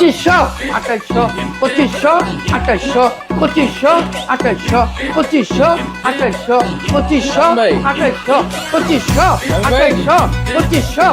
পঁচিশশো আঠাইশশো পঁচিশশো আঠাইশশো পঁচিশশো আঠাইশশো পঁচিশশো আঠাইশশো পঁচিশশো ভাই। আঠাইশশো পঁচিশশো ভাই। আঠাইশশো পঁচিশশো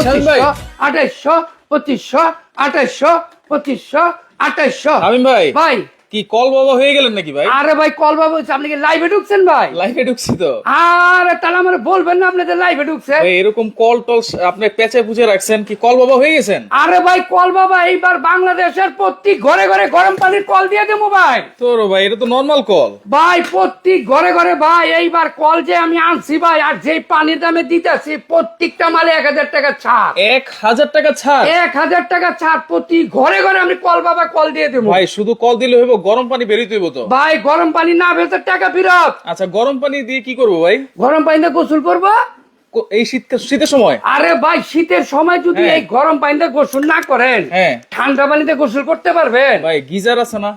শামীম ভাই। আঠাইশশো পঁচিশশো আঠাইশশো পঁচিশশো আঠাইশশো শামীম ভাই ভাই কি কল বাবা হয়ে গেলেন নাকি ভাই? আরে ভাই কল বাবু আপনি কি লাইভে ঢুকছেন ভাই? লাইফে ঢুকছি তো। আরে তাহলে আমার বলবেন না আপনি যে লাইভে ঢুকছেন। ভাই এরকম কল টল আপনি পেঁচে পুজে রাখছেন কি কল বাবা হয়ে গেছেন? আরে ভাই কল বাবা এইবার বাংলাদেশের প্রত্যেক ঘরে ঘরে গরম পানির কল দিয়ে দেবো ভাই। তোর ভাই এটা তো নর্মাল কল। ভাই প্রত্যেক ঘরে ঘরে ভাই এইবার কল যে আমি আনছি ভাই আর যেই পানির দামে দিতেছি প্রত্যেকটা মালে এক হাজার টাকা ছাড়। এক হাজার টাকা ছাড়? এক হাজার টাকা ছাড় প্রতি ঘরে ঘরে আমি কল বাবা কল দিয়ে দেবো। ভাই শুধু কল দিলে হইব গরম পানি বেরিয়ে হইব তো। ভাই গরম পানি না বেরোতে টাকা ফিরত। আচ্ছা গরম পানি দিয়ে কি করব ভাই? গরম পানি দিয়ে গোসল করব? এই শীত শীতের সময়? আরে ভাই শীতের সময় যদি হ্যাঁ। এই গরম পানি দিয়ে গোসল না করেন হ্যাঁ। ঠান্ডা পানিতে গোসল করতে পারবেন? ভাই গিজার আছে না?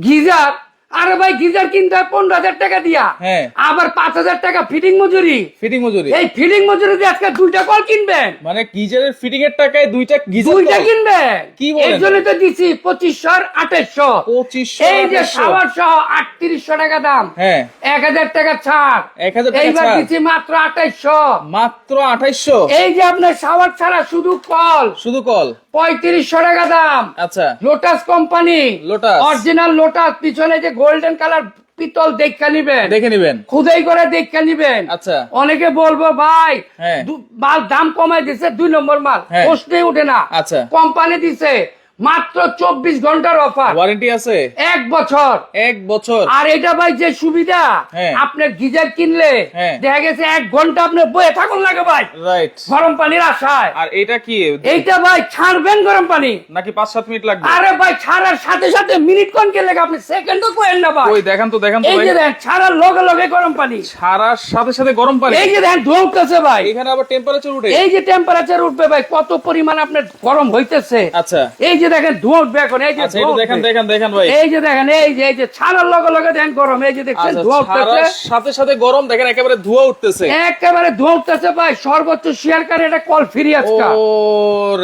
গিজার? আরে ভাই গিজার কিনতে হয় পনেরো হাজার টাকা দিয়া। হ্যাঁ। আবার পাঁচ হাজার টাকা ফিটিং মজুরি। ফিটিং মজুরি। এই ফিটিং মজুরি দিয়ে আজকে দুইটা কল কিনবেন। মানে গিজারের ফিটিং এর টাকায় দুইটা গিজার দুইটা? কিনবেন। কি বলেন? এই জন্য তো দিছি পঁচিশশো আঠাইশশো পঁচিশশো এই যে আঠাশশো। সাবার সহ আটত্রিশশো টাকা দাম। হ্যাঁ। এক হাজার টাকা ছাড়। 1000 টাকা এইবার। দিচ্ছি মাত্র আঠাইশশো। মাত্র আঠাইশো এই যে আপনার সাবার ছাড়া শুধু কল। শুধু কল? পঁয়ত্রিশশো টাকা দাম। আচ্ছা। Lotus company Lotus. Original Lotus পিছনে যে গোল্ডেন কালার পিতল দেখা নিবেন দেখে নিবেন খুদাই করে দেখা নিবেন আচ্ছা অনেকে বলব ভাই হ্যাঁ। মাল দাম কমাই দিছে দুই নম্বর মাল হ্যাঁ। প্রশ্নে উঠে না আচ্ছা। কোম্পানি দিছে মাত্র চব্বিশ ঘণ্টার অফার ওয়ারেন্টি আছে? এক বছর। এক বছর। আর এটা ভাই যে সুবিধা হ্যাঁ। আপনার গিজার কিনলে হ্যাঁ। দেখা গেছে এক ঘণ্টা আপনার বয়ে থাকুন লাগে ভাই। রাইট গরম পানির আশায়। আর এটা কি? এইটা ভাই ছাড়বেন গরম পানি। নাকি পাঁচ সাত মিনিট লাগবে? আরে ভাই ছাড়ার সাথে সাথে মিনিট কোন কে লেগে আপনি সেকেন্ডও কোয়েন না ভাই। ওই দেখান তো দেখান তো এই যে দেখেন ছাড়ার লগে লগে গরম পানি। সারার সাথে সাথে গরম পানি? এই যে দেখেন উঠতেছে ভাই। এখানে আবার টেম্পারেচার উঠে। এই যে টেম্পারেচার উঠবে ভাই কত পরিমাণ আপনার গরম হইতেছে। আচ্ছা। এই যে দেখেন ধোঁয়া উঠবে এখন এই যে আচ্ছা দেখেন দেখেন দেখেন ভাই। এই যে দেখেন এই যে এই যে ছাড়ার লগে লগে দেখেন গরম এই যে দেখছেন আচ্ছা ধোঁয়া উঠতেছে সাথে সাথে গরম দেখেন একেবারে ধোঁয়া উঠতেছে। একেবারে ধোঁয়া উঠতেছে ভাই সর্বোচ্চ শেয়ার করে এটা কল ফ্রি আজকে ও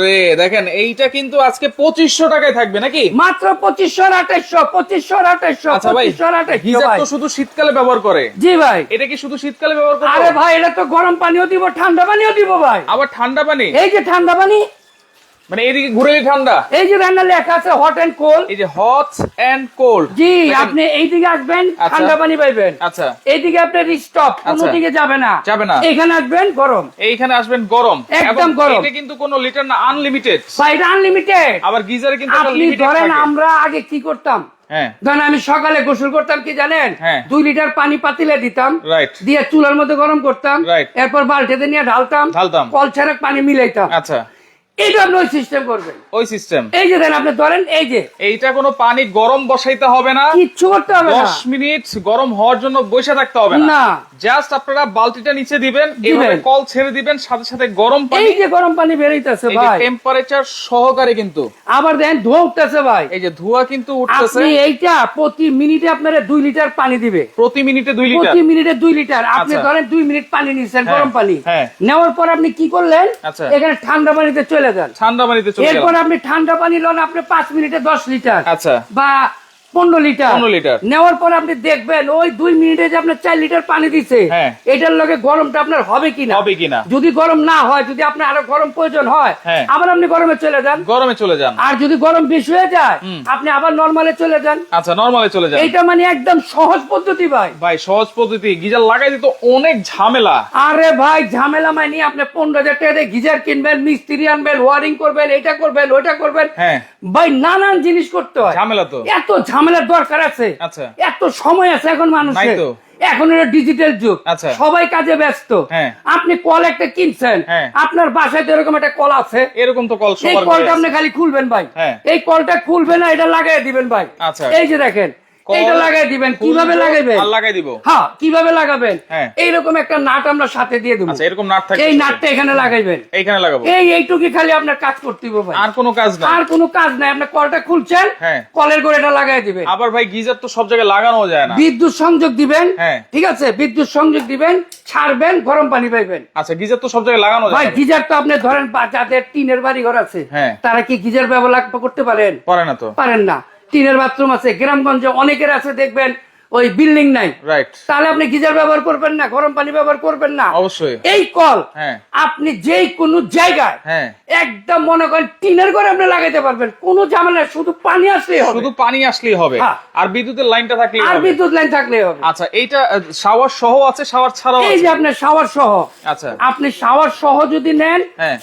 রে দেখেন এইটা কিন্তু আজকে পঁচিশশো টাকায় থাকবে নাকি? মাত্র পঁচিশশো আঠাইশশো পঁচিশশো আঠাইশশো আচ্ছা ভাই পঁচিশশো আঠাইশশো গিজার ভাই। তো শুধু শীতকালে ব্যবহার করে। জি ভাই। এটা কি শুধু শীতকালে ব্যবহার করে আরে ভাই এটা তো গরম পানিও দিব ঠান্ডা পানিও দিব ভাই। আবার ঠান্ডা পানি? এই যে ঠান্ডা পানি মানে এদিকে ঘুরে ঠান্ডা? এই যে রান্না লেখা আছে হট এন্ড কোল্ড এই যে হট এন্ড কোল্ড জি আপনি এইদিকে আসবেন আচ্ছা। ঠান্ডা পানি পাইবেন। আচ্ছা। এইদিকে আপনার স্টপ কোনো আচ্ছা। দিকে যাবে না। যাবে না। এখানে আসবেন গরম। এইখানে আসবেন গরম। একদম গরম। এটা কিন্তু কোনো লিটার না আনলিমিটেড এটা আনলিমিটেড আবার গিজারে কিন্তু আপনি ধরেন আমরা আগে কি করতাম? হ্যাঁ। ধরেন আমি সকালে গোসল করতাম কি জানেন? হ্যাঁ। দুই লিটার পানি পাতিলে দিতাম। দিয়ে চুলার মধ্যে গরম করতাম. এরপর বালতিতে নিয়ে ঢালতাম। ঢালতাম। কল ছেড়ে পানি মিলাইতাম। আচ্ছা। এইটা আপনি ওই সিস্টেম করবেন। ওই সিস্টেম এই যে দেন আপনি ধরেন এই যে। এইটা কোনো পানি গরম বসাইতে হবে না। কিচ্ছু করতে হবে না। দশ মিনিট গরম হওয়ার জন্য বসে থাকতে হবে না। না। জাস্ট আপনারা বালতিটা নিচে দিবেন এইভাবে কল ছেড়ে দিবেন সাথে সাথে গরম পানি এই যে গরম পানি বেরোইতেছে ভাই। টেম্পারেচার সহকারে কিন্তু। আবার দেন ধোয়া উঠতেছে ভাই। এই যে ধোঁয়া কিন্তু উঠতেছে। আপনি এইটা প্রতি মিনিটে আপনারা দুই লিটার পানি দিবে। প্রতি মিনিটে দুই লিটার। প্রতি মিনিটে দুই লিটার। আপনি আচ্ছা। ধরেন দুই মিনিট পানি নিচ্ছেন হ্যাঁ, গরম পানি। হ্যাঁ। নেওয়ার পর আপনি কি করলেন? আচ্ছা। এখানে ঠান্ডা পানিতে চলে যান ঠান্ডা পানিতে চলে এরপর আপনি ঠান্ডা পানি লন আপনি পাঁচ মিনিটে দশ লিটার। আচ্ছা। বা পনেরো লিটার। 15 লিটার। নেওয়ার পর আপনি দেখবেন ওই দুই মিনিটে যে আপনার চার লিটার পানি দিচ্ছে হ্যাঁ। এটার লগে গরমটা আপনার হবে কিনা? হবে কিনা? যদি গরম না হয় যদি আপনার আরও গরম প্রয়োজন হয় হ্যাঁ। আবার আপনি গরমে চলে যান। গরমে চলে যান। আর যদি গরম বেশি হয়ে যায় আপনি আবার নর্মালে চলে যান। আচ্ছা নরমালে চলে যান। এইটা মানে একদম সহজ পদ্ধতি ভাই। ভাই সহজ পদ্ধতি। গিজার লাগাই দিতে অনেক ঝামেলা। আরে ভাই ঝামেলা মানে আপনি পনেরো হাজার টাকা দিয়ে গিজার কিনবেন মিস্ত্রি আনবেন ওয়ারিং করবেন এটা করবেন ওইটা করবেন। হ্যাঁ। ভাই নানান জিনিস করতে হয়। ঝামেলা তো। এত ঝামেলার দরকার আছে আচ্ছা এত সময় আছে এখন মানুষের। এখন এটা ডিজিটাল যুগ আচ্ছা। সবাই কাজে ব্যস্ত হ্যাঁ। আপনি কল একটা কিনছেন হ্যাঁ। আপনার বাসায় তো এরকম একটা কল আছে এরকম তো কল এই কলটা আপনি খালি খুলবেন ভাই হ্যাঁ। এই কলটা খুলবেন না এটা লাগাই দিবেন ভাই আচ্ছা। এই যে দেখেন লাগাই দিবেন। কীভাবে লাগাইবেন? লাগাই দিব। হ্যাঁ কীভাবে লাগাবেন? হ্যাঁ। এইরকম একটা নাট আমরা সাথে দিয়ে দেবো। আচ্ছা এরকম নাট থাকে এই নাটটা এখানে লাগাইবেন। এইখানে লাগাবো। এই এইটুকু খালি আপনার কাজ করতে হবে ভাই। আর কোনো কাজ না আর কোনো কাজ নাই। আপনি কলটা খুলছেন হ্যাঁ। কলের গোড়াটা লাগাই দিবেন। আবার ভাই গিজার তো সব জায়গায় লাগানো যায় না। বিদ্যুৎ সংযোগ দিবেন হ্যাঁ। ঠিক আছে? বিদ্যুৎ সংযোগ দিবেন ছাড়বেন গরম পানি পাইবেন। আচ্ছা গিজার তো সব জায়গায় লাগানো ভাই যায় না। গিজার তো আপনি ধরেন যাদের টিনের বাড়ি ঘর আছে। তারা কি গিজার ব্যবহার করতে পারেন? পারে না তো। পারেন না। টিনের বাথরুম আছে গ্রামগঞ্জে অনেকের আছে দেখবেন ওই বিল্ডিং নাই। রাইট তাহলে আপনি গিজার ব্যবহার করবেন না গরম পানি ব্যবহার করবেন না। অবশ্যই। এই কল হ্যাঁ। আপনি যেই কোনো জায়গায় হ্যাঁ। একদম মনে করেন টিনের ঘরে আপনি লাগাইতে পারবেন কোনো ঝামেলা শুধু পানি আসলেই হবে। শুধু পানি আসলেই হবে। হ্যাঁ। আর বিদ্যুতের লাইনটা থাকলে আর বিদ্যুৎ লাইন থাকলেই হবে। আচ্ছা এইটা শাওয়ার সহ আছে শাওয়ার ছাড়াও এই যে আপনার শাওয়ার সহ। আচ্ছা। আপনি শাওয়ার সহ যদি নেন।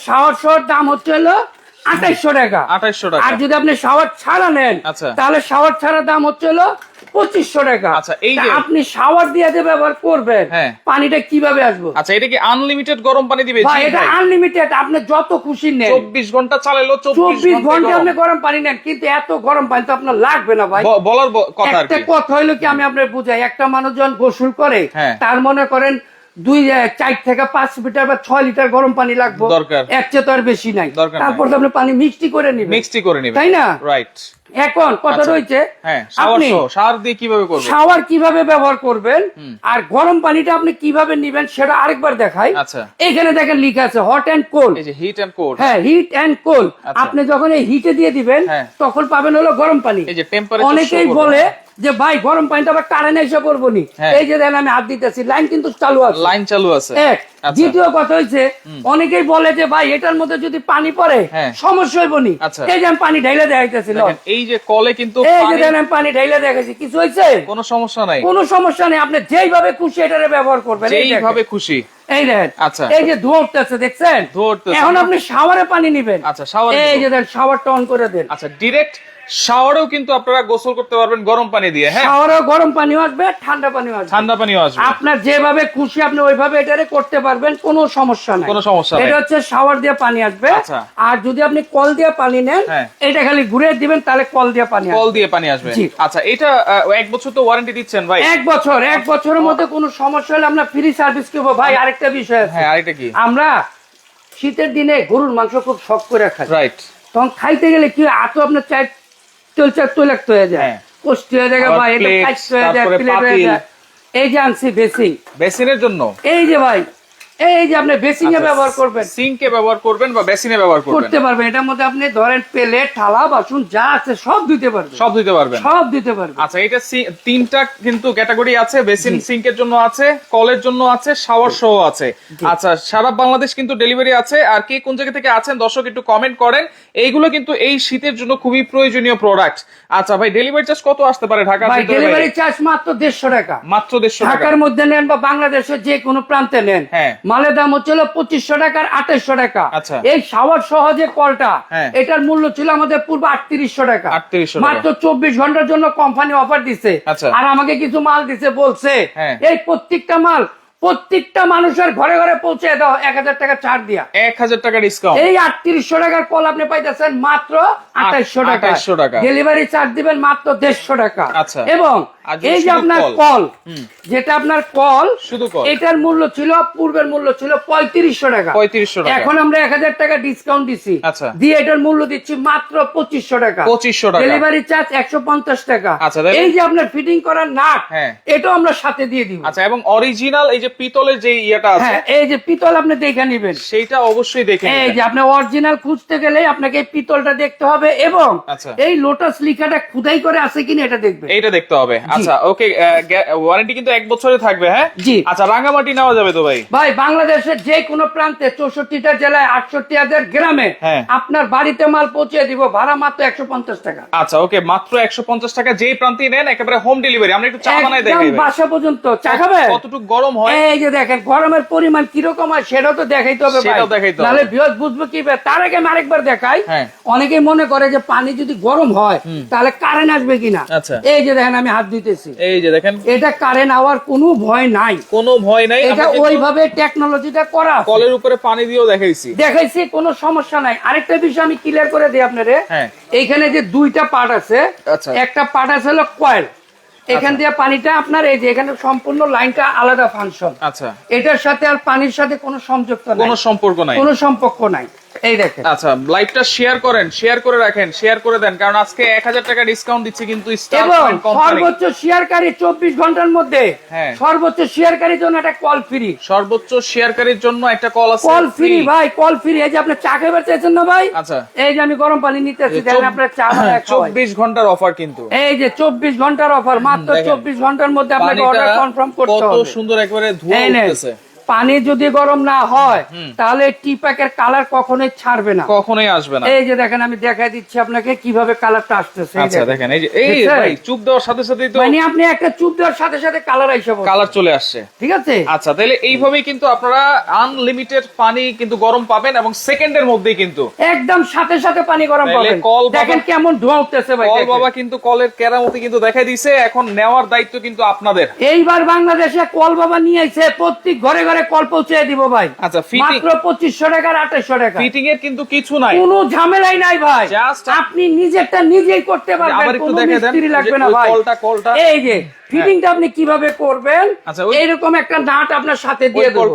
শাওয়ার সহ দাম হচ্ছে হলো আঠাইশশো টাকা। আঠাইশশো টাকা। আর যদি আপনি শাওয়ার ছাড়া নেন আচ্ছা। তাহলে শাওয়ার ছাড়া দাম হচ্ছে হলো পঁচিশশো টাকা। আচ্ছা, এই যে- আপনি শাওয়ার দিয়ে যে ব্যবহার করবেন হ্যাঁ। পানিটা কীভাবে আসব? আচ্ছা এটা কি আনলিমিটেড গরম পানি দিবে? এটা আনলিমিটেড আপনি যত খুশি নেন। চব্বিশ ঘণ্টা চালাইলো চব্বিশ ঘণ্টা আপনি গরম পানি নেন কিন্তু এত গরম পানি তো আপনার লাগবে না ভাই। বলার কথা একটা কথা হইল কি আমি আপনার বুঝাই একটা মানুষ যখন গোসল করে হ্যাঁ। তার মনে করেন দুই চার থেকে পাঁচ লিটার বা ছয় লিটার গরম পানি লাগবে। দরকার। এর চেয়ে তো আর বেশি নাই। তারপর তো আপনি পানি মিক্সটি করে নিবেন। মিক্সটি করে নিবেন। তাই না? রাইট এখন কথা আচ্ছা। রয়েছে হ্যাঁ আপনি শাওয়ার দিয়ে কীভাবে করবে শাওয়ার কীভাবে ব্যবহার করবেন আর গরম পানিটা আপনি কীভাবে নিবেন সেটা আরেকবার দেখাই আচ্ছা। এখানে দেখেন লিখা আছে হট কোল্ড যে হিট এন্ড কোল্ড হ্যাঁ হিট কোল্ড আচ্ছা। আপনি যখন এই হিটে দিয়ে দিবেন হ্যাঁ। তখন পাবেন হলো গরম পানি এই যে টেম্পারেচার অনেকেই বলে যে ভাই গরম পানিটা আবার কারেন্ট এসে করব নি হ্যাঁ। এই যে দেখেন আমি হাত দিতেছি লাইন কিন্তু চালু আছে লাইন চালু আছে এক। দ্বিতীয় কথা হচ্ছে অনেকেই বলে যে ভাই এটার মধ্যে যদি পানি পড়ে। সমস্যা হইব নি। এই যে আমি পানি ঢাইলে দেখাইতেছি এই যে কলে কিন্তু এই যে পানি- পানি ঢাইলে দেখাইছি কিছু হয়েছে কোনো সমস্যা নাই। কোনো সমস্যা নেই আপনি যেইভাবে খুশি এটারে ব্যবহার করবেন যেইভাবে খুশি। এই দেখেন আচ্ছা। এই যে ধোয়া উঠতেছে দেখছেন? ধোঁয়া উঠতেছে। এখন আপনি শাওয়ারে পানি নিবেন। আচ্ছা, শাওয়ার এই যে দেখেন শাওয়ারটা অন করে দেন। আচ্ছা ডিরেক্ট শাওয়ারেও কিন্তু আপনারা গোসল করতে পারবেন গরম পানি দিয়ে হ্যাঁ? শাওয়ারে গরম পানিও আসবে ঠান্ডা পানিও আসবে। ঠান্ডা পানিও আসবে। আপনার যেভাবে খুশি আপনি ওইভাবে এটারে করতে পারবেন কোনো সমস্যা নাই। কোনো সমস্যা নাই। এটা হচ্ছে শাওয়ার দিয়ে পানি আসবে। আচ্ছা। আর যদি আপনি কল দিয়ে পানি নেন হ্যাঁ। এটা খালি ঘুরে দিবেন তাহলে কল দিয়ে পানি কল দিয়ে পানি আসবে। আচ্ছা এটা এক বছর তো ওয়ারেন্টি দিচ্ছেন ভাই? এক বছর এক বছরের মধ্যে কোনো সমস্যা হলে আমরা ফ্রি সার্ভিস করব ভাই আরেকটা বিষয় আছে। হ্যাঁ আরেকটা কি? আমরা শীতের দিনে গরুর মাংস খুব শখ করে খাই। রাইট তখন খাইতে গেলে কি এত আপনার চাই তৈল তৈলাক্ত হয়ে যায়। কষ্ট হয়ে যায় ভাই এটা হয়ে যায় প্লেট হয়ে যায়। এই যে আনছি বেসিং বেসিনের জন্য? এই যে ভাই এই যে আপনি বেসিং আচ্ছা, ব্যবহার করবেন। সিঙ্কে ব্যবহার করবেন বা বেসিনে ব্যবহার করবেন? করতে পারবেন। এটার মধ্যে আপনি ধরেন প্লেট থালা বাসন যা আছে সব দিতে পারবেন। সব দিতে পারবেন? সব দিতে পারবেন। আচ্ছা এটা তিনটা কিন্তু ক্যাটাগরি আছে। বেসিন সিঙ্কের জন্য আছে কলের জন্য আছে শাওয়ার সহ আছে। আচ্ছা সারা বাংলাদেশ কিন্তু ডেলিভারি আছে। আর কে কোন জায়গা থেকে আছেন দর্শক একটু কমেন্ট করেন। এইগুলো কিন্তু এই শীতের জন্য খুবই প্রয়োজনীয় প্রোডাক্ট আচ্ছা ভাই ডেলিভারি চার্জ কত আসতে পারে ঢাকার ভাই ডেলিভারি চার্জ মাত্র দেড়শো টাকা। মাত্র দেড়শো টাকা। ঢাকার মধ্যে নেন বা বাংলাদেশের যে কোনো প্রান্তে নেন। হ্যাঁ। মালের দাম হচ্ছিল পঁচিশশো টাকা আর আঠাইশশো টাকা আচ্ছা। এই শাওয়ার সহজে কলটা হ্যাঁ। এটার মূল্য ছিল আমাদের পূর্ব আটত্রিশশো টাকা মাত্র চব্বিশ ঘণ্টার জন্য কোম্পানি অফার দিছে আচ্ছা। আর আমাকে কিছু মাল দিছে বলছে হ্যাঁ। এই প্রত্যেকটা মাল প্রত্যেকটা মানুষের ঘরে ঘরে পৌঁছে দাও এক হাজার টাকা ছাড় দিয়া এক হাজার টাকা ডিসকাউন্ট এই আটত্রিশশো টাকার কল আপনি পাইতেছেন মাত্র আঠাইশশো টাকা টাকা। ডেলিভারি চার্জ দিবেন মাত্র দেড়শো টাকা আচ্ছা। এবং এই যে আপনার কল? যেটা আপনার কল শুধু কল। এটার মূল্য ছিল পূর্বের মূল্য ছিল পঁয়ত্রিশশো টাকা 3500 টাকা। এখন আমরা এক হাজার টাকা ডিসকাউন্ট দিচ্ছি আচ্ছা। দিয়ে এটার মূল্য দিচ্ছি মাত্র পঁচিশশো টাকা পঁচিশশো টাকা। ডেলিভারি চার্জ একশো পঞ্চাশ টাকা আচ্ছা, এই যে আপনার ফিটিং করার নাট হ্যাঁ। এটাও আমরা সাথে দিয়ে দিব আচ্ছা এবং অরিজিনাল এই যে পিতলের যে ইয়েটা আছে হ্যাঁ এই যে পিতল আপনি দেখে নিবেন। সেইটা অবশ্যই দেখে এই যে আপনি অরিজিনাল খুঁজতে গেলে আপনাকে এই পিতলটা দেখতে হবে এবং আচ্ছা। এই লোটাস লিখাটা খুদাই করে আছে কিনা এটা দেখবেন। এইটা দেখতে হবে। আচ্ছা ওকে ওয়ারেন্টি কিন্তু এক বছরে থাকবে হ্যাঁ? জি। আচ্ছা রাঙ্গামাটি নেওয়া যাবে তো ভাই? ভাই বাংলাদেশের যে কোনো প্রান্তে চৌষট্টিটা জেলায় আটষট্টি হাজার গ্রামে হ্যাঁ। আপনার বাড়িতে মাল পৌঁছে দিব ভাড়া মাত্র একশো পঞ্চাশ টাকা। আচ্ছা ওকে মাত্র একশো পঞ্চাশ টাকা যেই প্রান্তে নেন একেবারে হোম ডেলিভারি আমরা একটু চা বানাই একদম বাসা পর্যন্ত। চা খাবে কতটুকু গরম হয় এই যে দেখেন গরমের পরিমাণ কীরকম হয় সেটাও তো দেখাইতে হবে। নাহলে বৃহৎ বুঝব কি তার আগে আমি আরেকবার দেখাই। হ্যাঁ। অনেকেই মনে করে যে পানি যদি গরম হয় তাহলে কারেন্ট আসবে কিনা? আচ্ছা। এই যে দেখেন আমি হাত দিতেছি। এই যে দেখেন। এটা কারেন্ট আওয়ার কোনো ভয় নাই। কোনো ভয় নাই। এটা ওইভাবে টেকনোলজিটা করা কলের উপরে পানি দিয়েও দেখাইছি। দেখাইছি কোনো সমস্যা নাই। আরেকটা বিষয় আমি ক্লিয়ার করে দিই আপনারে। হ্যাঁ। এইখানে যে দুইটা পার্ট আছে আচ্ছা। একটা পার্ট আছে হলো কয়েল এখান দিয়ে পানিটা আপনার এই যে এখানে সম্পূর্ণ লাইনটা আলাদা ফাংশন আচ্ছা। এটার সাথে আর পানির সাথে কোনো সংযুক্ত নাই। কোনো সম্পর্ক নাই। কোনো সম্পর্ক নাই। এই দেখেন। আচ্ছা লাইভটা শেয়ার করেন শেয়ার করে রাখেন শেয়ার করে দেন কারণ আজকে এক হাজার টাকা ডিসকাউন্ট দিচ্ছে কিন্তু সর্বোচ্চ শেয়ারকারী চব্বিশ ঘণ্টার মধ্যে হ্যাঁ। সর্বোচ্চ শেয়ারকারীর জন্য একটা কল ফ্রি সর্বোচ্চ শেয়ারকারীর জন্য একটা কল আছে কল ফ্রি ভাই কল ফ্রি এই যে আপনি চা খাবার চাইছেন না ভাই? আচ্ছা। এই যে আমি গরম পানি নিতেছি দেখেন আপনার চা চব্বিশ ঘণ্টার অফার কিন্তু। এই যে চব্বিশ ঘণ্টার অফার মাত্র দেখেন। চব্বিশ ঘণ্টার মধ্যে আপনাকে অর্ডার কনফার্ম করতে কত সুন্দর একবারে ধোয়া উঠতেছে। পানি যদি গরম না হয় তাহলে টি প্যাকের কালার কখনোই ছাড়বে না। কখনোই আসবে না। এই যে দেখেন আমি দেখাই দিচ্ছি আপনাকে কীভাবে কালারটা আসতেছে আচ্ছা দেখেন। এই যে এই ভাই চুপ দেওয়ার সাথে সাথেই তো মানে আপনি একটা চুপ দেওয়ার সাথে সাথে কালার আইসা। কালার চলে আসছে। ঠিক আছে? আচ্ছা তাহলে এইভাবেই কিন্তু আপনারা আনলিমিটেড পানি কিন্তু গরম পাবেন এবং সেকেন্ডের মধ্যেই কিন্তু। একদম সাথে সাথে পানি গরম পাবেন। কল দেখেন কেমন ধোঁয়া উঠতেছে ভাই কল বাবা কিন্তু কলের কেরামতি কিন্তু দেখাই দিছে এখন নেওয়ার দায়িত্ব কিন্তু আপনাদের। এইবার বাংলাদেশে কল বাবা নিয়ে আইছে প্রত্যেক ঘরে ঘরে কল পৌঁছে দিব ভাই। আচ্ছা ফিটিং মাত্র পঁচিশশো টাকা আর আঠাশশো টাকা। ফিটিং এর কিন্তু কিছু নাই। কোনো ঝামেলাই নাই ভাই। আপনি নিজেরটা নিজেই করতে পারবেন আবার একটু কোনো মিস্ত্রি লাগবে না ভাই। কলটা কলটা এই যে ফিটিংটা আপনি কীভাবে করবেন? আচ্ছা, এইরকম একটা নাট আপনার সাথে দিয়ে দেবো।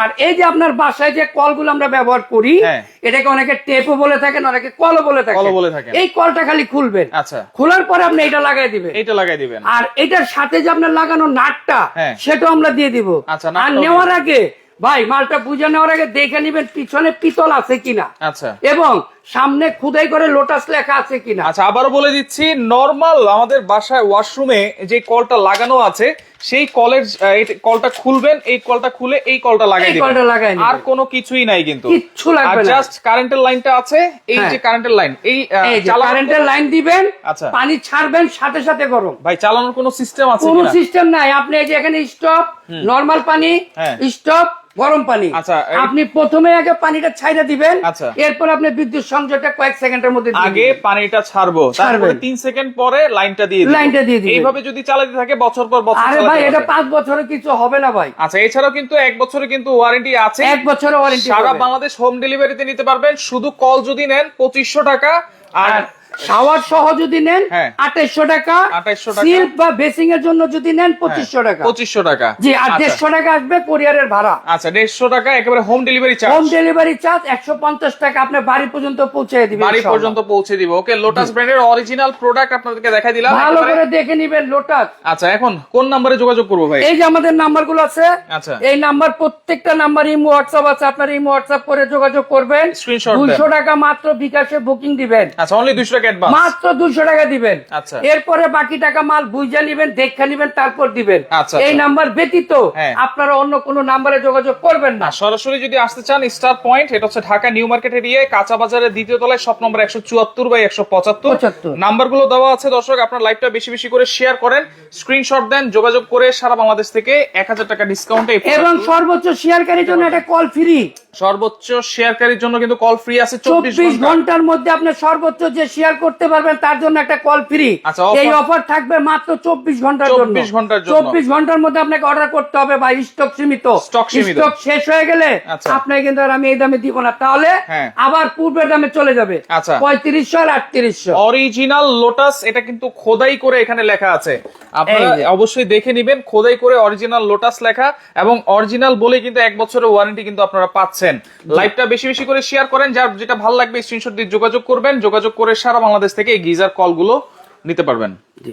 আর এই যে আপনার বাসায় যে কলগুলো আমরা ব্যবহার করি হ্যাঁ। এটাকে অনেকে টেপও বলে থাকেন অনেকে কলও বলে থাকেন। এই কলটা খালি খুলবেন। আচ্ছা। খোলার পরে আপনি এটা লাগাই দিবেন। এইটা লাগাই দিবেন। আর এটার সাথে যে আপনার লাগানো নাটটা হ্যাঁ। সেটাও আমরা দিয়ে দিব। আচ্ছা, আর নেওয়ার আগে ভাই মালটা বুঝে নেওয়ার আগে দেখে নিবেন পিছনে পিতল আছে কিনা। আচ্ছা। এবং সামনে খুদাই করে লোটাস লেখা আছে কিনা আচ্ছা আবারও বলে দিচ্ছি নর্মাল আমাদের বাসায় ওয়াশরুমে যে কলটা লাগানো আছে সেই কলের কলটা খুলবেন এই কলটা খুলে এই কলটা লাগাই দিবেন কলটা লাগাই আর কোনো কিছুই নাই কিন্তু কিচ্ছু লাগবে না। জাস্ট কারেন্টের লাইনটা আছে এই হ্যাঁ। যে কারেন্টের লাইন এই কারেন্টের লাইন দিবেন আচ্ছা। পানি ছাড়বেন সাথে সাথে গরম ভাই চালানোর কোনো সিস্টেম আছে কোনো সিস্টেম নাই আপনি এই যে এখানে স্টপ নরমাল পানি হ্যাঁ। স্টপ গরম পানি আচ্ছা, আপনি প্রথমে আগে পানিটা ছাইরা দিবেন আচ্ছা। এরপর আপনি বিদ্যুৎ সংযোগটা কয়েক সেকেন্ডের মধ্যে আগে পানিটা ছাড়বো তারপরে ছাড়বেন। তিন সেকেন্ড পরে লাইনটা দিয়ে। লাইনটা দিয়ে। এইভাবে যদি চালাতে থাকে বছর পর বছর আরে ভাই এটা পারবে। পাঁচ বছরে কিছু হবে না ভাই আচ্ছা এছাড়াও কিন্তু এক বছরে কিন্তু ওয়ারেন্টি আছে এক বছরে ওয়ারেন্টি সারা বাংলাদেশ হোম ডেলিভারিতে নিতে পারবেন শুধু কল যদি নেন পঁচিশশো টাকা আর শাওয়ার সহ যদি নেন হ্যাঁ। টাকা সিল্ক বা বেসিং এর জন্য যদি নেন পঁচিশশো টাকা। পঁচিশশো টাকা। জি আর আচ্ছা। দেড়শো টাকা আসবে কোরিয়ারের ভাড়া। আচ্ছা দেড়শো টাকা একেবারে home delivery charge home delivery charge একশো পঞ্চাশ টাকা আপনার বাড়ি পর্যন্ত পৌঁছে দিবে বাড়ি পর্যন্ত পৌঁছে দিব। ওকে লোটাস ব্র্যান্ডের অরিজিনাল প্রোডাক্ট আপনাদেরকে দেখাই দিলাম। ভালো করে দেখে নিবেন লোটাস আচ্ছা এখন কোন নাম্বারে যোগাযোগ করব ভাই? এই যে আমাদের নাম্বারগুলো আছে আচ্ছা। এই নাম্বার প্রত্যেকটা নাম্বার ইমো হোয়াটসঅ্যাপ আছে আপনার ইমো হোয়াটসঅ্যাপ করে যোগাযোগ করবেন। দুইশো টাকা মাত্র বিকাশে বুকিং দিবেন। আচ্ছা অনলি দুশো টাকা অ্যাডভান্স মাত্র দুশো টাকা দিবেন। আচ্ছা। এরপরে বাকি টাকা মাল বুঝে নিবেন দেখা নিবেন তারপর দিবেন। আচ্ছা, এই আচ্ছা। নাম্বার ব্যতীত হ্যাঁ। আপনারা অন্য কোনো নাম্বারে যোগাযোগ করবেন না। সরাসরি যদি আসতে চান স্টার পয়েন্ট এটা হচ্ছে ঢাকা নিউ মার্কেট এরিয়ায় কাঁচা বাজারের দ্বিতীয় তলায় শপ নম্বর বাই দেওয়া আছে দর্শক আপনার লাইভটা বেশি বেশি করে শেয়ার করেন স্ক্রিনশট দেন যোগাযোগ করে সারা বাংলাদেশ থেকে এক হাজার টাকা ডিসকাউন্টে এবং সর্বোচ্চ শেয়ারকারীর জন্য একটা কল ফ্রি সর্বোচ্চ শেয়ারকারীর জন্য কিন্তু কল ফ্রি আছে চব্বিশ চব্বিশ ঘণ্টার মধ্যে আপনি সর্বোচ্চ যে শেয়ার করতে পারবেন তার জন্য একটা কল ফ্রি আচ্ছা, এই অফার থাকবে মাত্র চব্বিশ ঘণ্টার জন্য। 24 ঘণ্টার জন্য। চব্বিশ ঘণ্টার মধ্যে আপনাকে অর্ডার করতে হবে বা স্টক সীমিত। স্টক শেষ হয়ে গেলে আচ্ছা। আপনাকে কিন্তু আর আমি এই দামে দিব না। তাহলে হ্যাঁ। আবার পূর্বের দামে চলে যাবে। আচ্ছা। পঁয়ত্রিশশো আর আটত্রিশশো। অরিজিনাল লোটাস এটা কিন্তু খোদাই করে এখানে লেখা আছে। আপনারা অবশ্যই দেখে নিবেন খোদাই করে অরিজিনাল লোটাস লেখা এবং অরিজিনাল বলে কিন্তু এক বছরের ওয়ারেন্টি কিন্তু আপনারা পাচ্ছেন। লাইভটা বেশি বেশি করে শেয়ার করেন। যার যেটা ভালো লাগবে স্ক্রিনশট দিয়ে যোগাযোগ করবেন। যোগাযোগ করে সারা বাংলাদেশ থেকে এই গিজার কলগুলো নিতে পারবেন। জি।